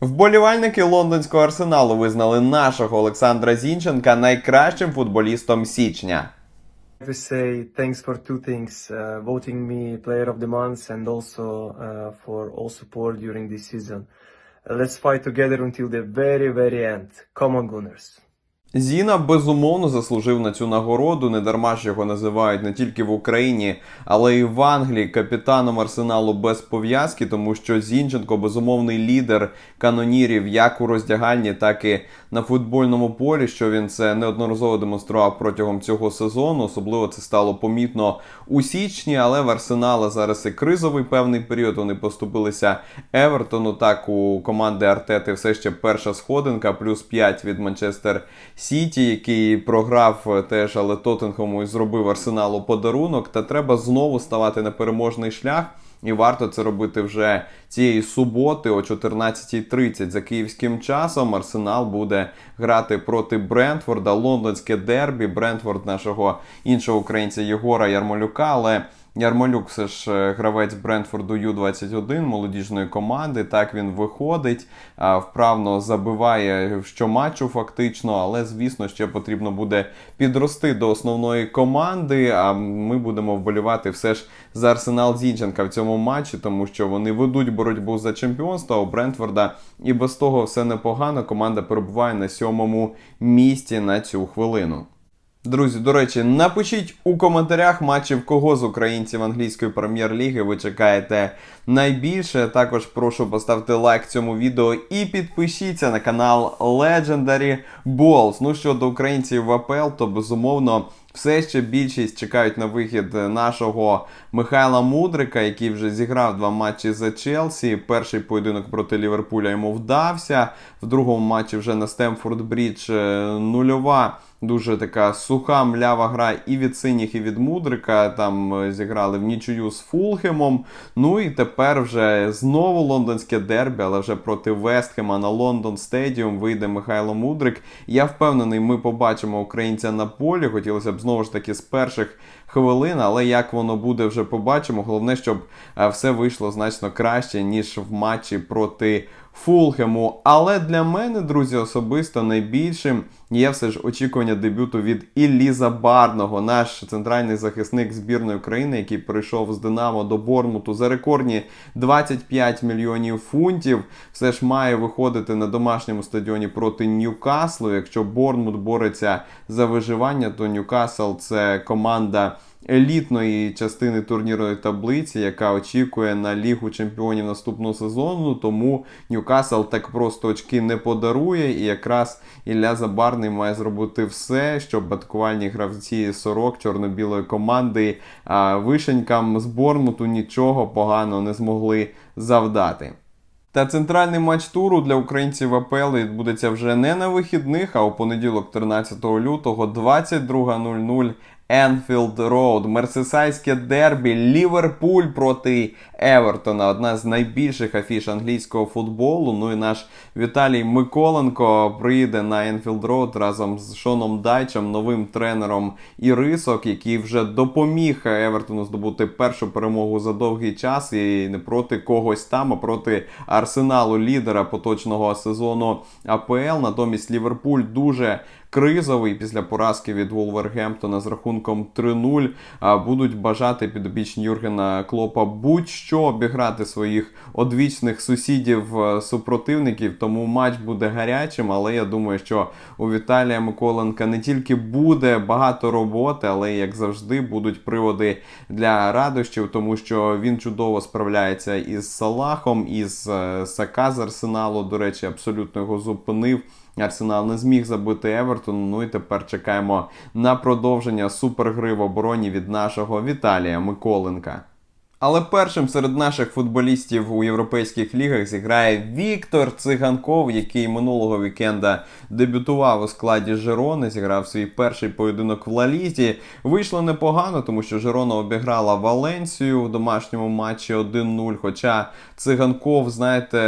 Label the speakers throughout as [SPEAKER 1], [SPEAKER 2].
[SPEAKER 1] Вболівальники лондонського арсеналу визнали нашого Олександра Зінченка найкращим футболістом січня.
[SPEAKER 2] to say thanks for two things uh, voting me player of the month and also uh, for all support during this season. Uh, let's fight together until the very, very end. Come on, Gunners.
[SPEAKER 1] Зіна безумовно заслужив на цю нагороду. Не дарма ж його називають не тільки в Україні, але й в Англії капітаном арсеналу без пов'язки, тому що Зінченко безумовний лідер канонірів як у роздягальні, так і на футбольному полі. Що він це неодноразово демонстрував протягом цього сезону. Особливо це стало помітно у січні, але в арсенала зараз і кризовий певний період. Вони поступилися Евертону. Так у команди Артети все ще перша сходинка, плюс 5 від Манчестер Сіті, який програв е, теж, але Тоттенхему і зробив арсеналу подарунок. Та треба знову ставати на переможний шлях. І варто це робити вже цієї суботи о 14.30 за київським часом. Арсенал буде грати проти Брентфорда, лондонське дербі. Брентфорд нашого іншого українця Єгора Ярмолюка. Але Ярмолюк все ж е, гравець Брентфорду Ю-21 молодіжної команди. Так він виходить, вправно забиває щоматчу фактично, але звісно ще потрібно буде підрости до основної команди. А ми будемо вболівати все ж за Арсенал Зінченка в цьому матчі, тому що вони ведуть боротьбу за чемпіонство. У Брентфорда і без того все непогано. Команда перебуває на сьомому місці на цю хвилину. Друзі, до речі, напишіть у коментарях матчів, кого з українців англійської прем'єр-ліги ви чекаєте найбільше. Також прошу поставити лайк цьому відео і підпишіться на канал Legendary Balls. Ну щодо українців в АПЛ, то безумовно. Все ще більшість чекають на вихід нашого Михайла Мудрика, який вже зіграв два матчі за Челсі. Перший поєдинок проти Ліверпуля йому вдався. В другому матчі вже на Стемфорд Брідж е, нульова. Дуже така суха млява гра і від синіх, і від Мудрика. Там е, зіграли в нічию з Фулхемом. Ну і тепер вже знову лондонське дербі, але вже проти Вестхема на Лондон Стедіум вийде Михайло Мудрик. Я впевнений, ми побачимо українця на полі. Хотілося б знову ж таки з перших хвилин, але як воно буде, вже побачимо. Головне, щоб е, все вийшло значно краще, ніж в матчі проти Фулхему. Але для мене, друзі, особисто найбільшим є все ж очікування дебюту від Іллі Забарного, наш центральний захисник збірної України, який прийшов з Динамо до Бормуту за рекордні 25 мільйонів фунтів. Все ж має виходити на домашньому стадіоні проти Ньюкаслу. Якщо Борнмут бореться за виживання, то Ньюкасл це команда елітної частини турнірної таблиці, яка очікує на Лігу чемпіонів наступного сезону. Тому Ньюкасл так просто очки не подарує. І якраз Ілля Забарний має зробити все, щоб баткувальні гравці сорок чорно-білої команди вишенькам з Борнмуту нічого поганого не змогли завдати. Та центральний матч туру для українців АПЛ відбудеться вже не на вихідних, а у понеділок, 13 лютого, 22.00 Енфілд Роуд, Мерсисайське дербі, Ліверпуль проти Евертона. Одна з найбільших афіш англійського футболу. Ну і наш Віталій Миколенко приїде на Енфілд Роуд разом з Шоном Дайчем, новим тренером Ірисок, який вже допоміг Евертону здобути першу перемогу за довгий час і не проти когось там, а проти арсеналу лідера поточного сезону АПЛ. Натомість Ліверпуль дуже кризовий після поразки від Вулвергемптона з рахунком 3-0. А, Будуть бажати підопічні Юргена Клопа будь-що обіграти своїх одвічних сусідів е, супротивників. Тому матч буде гарячим. Але я думаю, що у Віталія Миколенка не тільки буде багато роботи, але як завжди будуть приводи для радощів, тому що він чудово справляється із Салахом, із е, Сака з Арсеналу. До речі, абсолютно його зупинив. Арсенал не зміг забити Евертон. Ну і тепер чекаємо на продовження супергри в обороні від нашого Віталія Миколенка. Але першим серед наших футболістів у європейських лігах зіграє Віктор Циганков, який минулого вікенда дебютував у складі Жерони, зіграв свій перший поєдинок в Лалізі. Вийшло непогано, тому що Жерона обіграла Валенсію в домашньому матчі 1-0. Хоча Циганков, знаєте,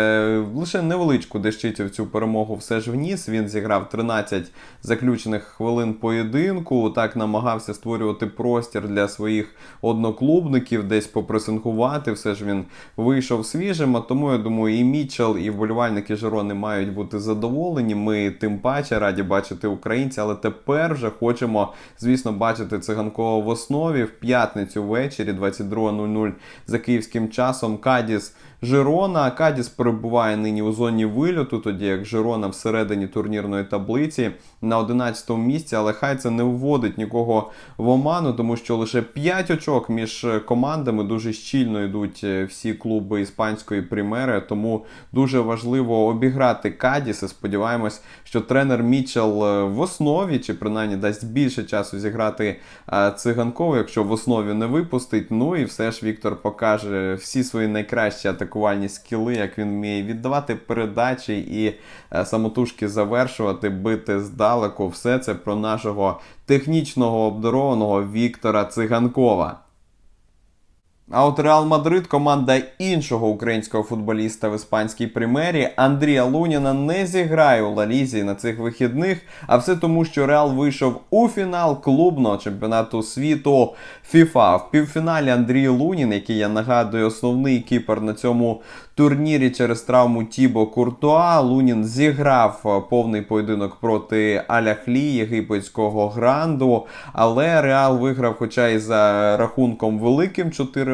[SPEAKER 1] лише невеличку дещицю в цю перемогу все ж вніс. Він зіграв 13 заключених хвилин поєдинку. Так намагався створювати простір для своїх одноклубників, десь попри пресингувати. Все ж він вийшов свіжим. А тому я думаю, і Мічел, і вболівальники Жирони мають бути задоволені. Ми тим паче раді бачити українця, але тепер вже хочемо, звісно, бачити циганкова в основі в п'ятницю ввечері, 22.00 за київським часом. Кадіс. Жирона. Кадіс перебуває нині у зоні вильоту, тоді як Жирона всередині турнірної таблиці на 11 місці, але хай це не вводить нікого в оману, тому що лише 5 очок між командами дуже щільно йдуть е, всі клуби іспанської примери. Тому дуже важливо обіграти Кадіс. І сподіваємось, що тренер Мічел е, в основі чи принаймні дасть більше часу зіграти е, циганкову, якщо в основі не випустить. Ну і все ж Віктор покаже всі свої найкращі атакувальні скіли, як він вміє віддавати передачі і самотужки завершувати, бити здалеку. Все це про нашого технічного обдарованого Віктора Циганкова. А от Реал Мадрид, команда іншого українського футболіста в іспанській прем'єрі Андрія Луніна не зіграє у Лалізі на цих вихідних. А все тому, що Реал вийшов у фінал клубного чемпіонату світу FIFA. В півфіналі Андрій Лунін, який я нагадую, основний кіпер на цьому турнірі через травму Тібо Куртуа. Лунін зіграв е, повний поєдинок проти Аляхлі єгипетського гранду. Але Реал виграв, хоча і за рахунком великим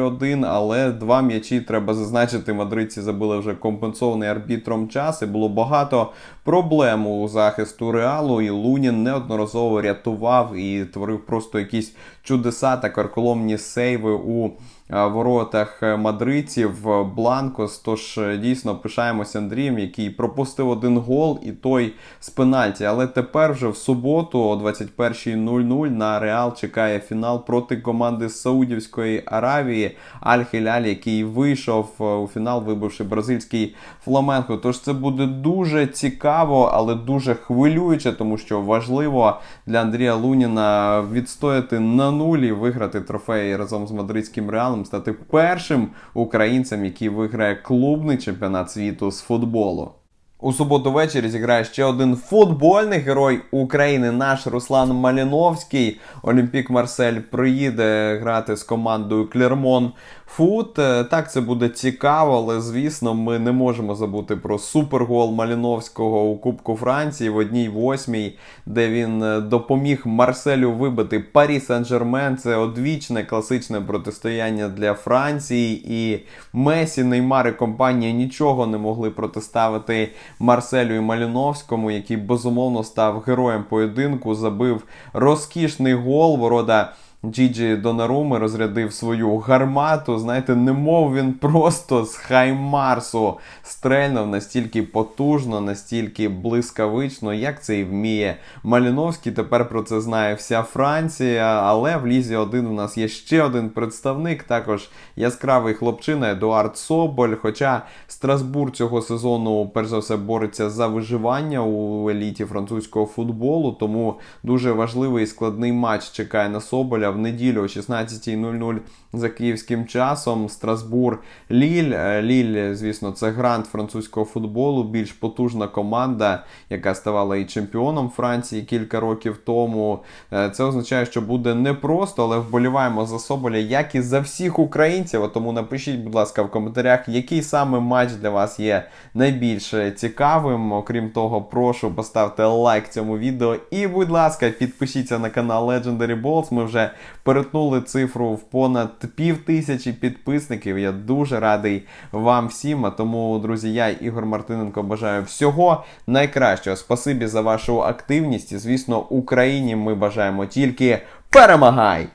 [SPEAKER 1] 4-1, але два м'ячі треба зазначити. Мадридці забили вже компенсований арбітром час. І було багато проблем у захисту Реалу. І Лунін неодноразово рятував і творив просто якісь чудеса та карколомні сейви у е, воротах мадридців е, Бланкос. Тож е, дійсно пишаємося Андрієм, який пропустив один гол, і той з пенальті. Але тепер вже в суботу о 21.00 на Реал чекає фінал проти команди Саудівської Аравії Аль-Хіляль, який вийшов у фінал, вибивши бразильський фламенко. Тож це буде дуже цікаво, але дуже хвилююче, тому що важливо для Андрія Луніна відстояти на нулі, виграти трофей разом з мадридським реалом, стати першим українцем, який виграє клубний чемпіонат світу з футболу. У суботу ввечері зіграє ще один футбольний герой України, наш Руслан Маліновський. Олімпік Марсель приїде грати з командою Клермон Фут. Е, Так, це буде цікаво, але звісно, ми не можемо забути про супергол Маліновського у Кубку Франції в одній восьмій, де він е, допоміг Марселю вибити Парі Сен-Жермен. Це одвічне класичне протистояння для Франції. І Месі, Неймар і компанія нічого не могли протиставити Марселю Маліновському, який безумовно став героєм поєдинку, забив розкішний гол. Ворота Джіджі Донаруми розрядив свою гармату. Знаєте, немов він просто з Хаймарсу стрельнув настільки потужно, настільки блискавично, як це і вміє Маліновський. Тепер про це знає вся Франція. Але в Лізі 1 у нас є ще один представник, також яскравий хлопчина Едуард Соболь. Хоча Страсбур цього сезону, перш за все, бореться за виживання у еліті французького футболу, тому дуже важливий і складний матч чекає на Соболя в неділю о 16.00 за київським часом. Страсбур Ліль. Ліль, звісно, це грант французького футболу, більш потужна команда, яка ставала і чемпіоном Франції кілька років тому. Це означає, що буде непросто, але вболіваємо за Соболя, як і за всіх українців. Тому напишіть, будь ласка, в коментарях, який саме матч для вас є найбільш цікавим. Окрім того, прошу поставте лайк цьому відео. І, будь ласка, підпишіться на канал Legendary Balls. Ми вже перетнули цифру в понад пів тисячі підписників. Я дуже радий вам всім. А тому, друзі, я Ігор Мартиненко бажаю всього найкращого. Спасибі за вашу активність. І, звісно, Україні ми бажаємо тільки перемагай!